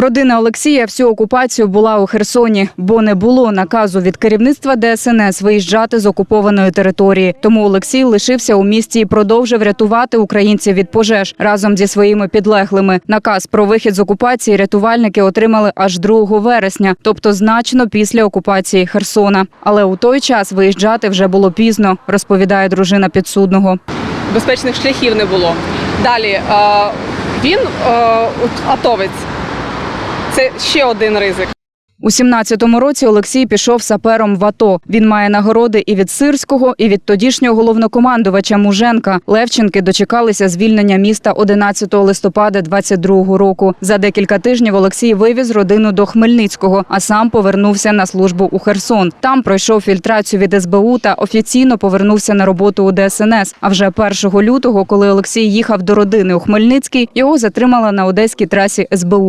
Родина Олексія всю окупацію була у Херсоні, бо не було наказу від керівництва ДСНС виїжджати з окупованої території. Тому Олексій лишився у місті і продовжив рятувати українців від пожеж разом зі своїми підлеглими. Наказ про вихід з окупації рятувальники отримали аж 2 вересня, тобто значно після окупації Херсона. Але у той час виїжджати вже було пізно, розповідає дружина підсудного. безпечних шляхів не було. Далі е, він е, атовець. Це ще один ризик. У 17-му році Олексій пішов сапером в АТО. Він має нагороди і від Сирського, і від тодішнього головнокомандувача Муженка. Левченки дочекалися звільнення міста 11 листопада 22-го року. За декілька тижнів Олексій вивіз родину до Хмельницького, а сам повернувся на службу у Херсон. Там пройшов фільтрацію від СБУ та офіційно повернувся на роботу у ДСНС. А вже 1 лютого, коли Олексій їхав до родини у Хмельницький, його затримала на одеській трасі СБУ.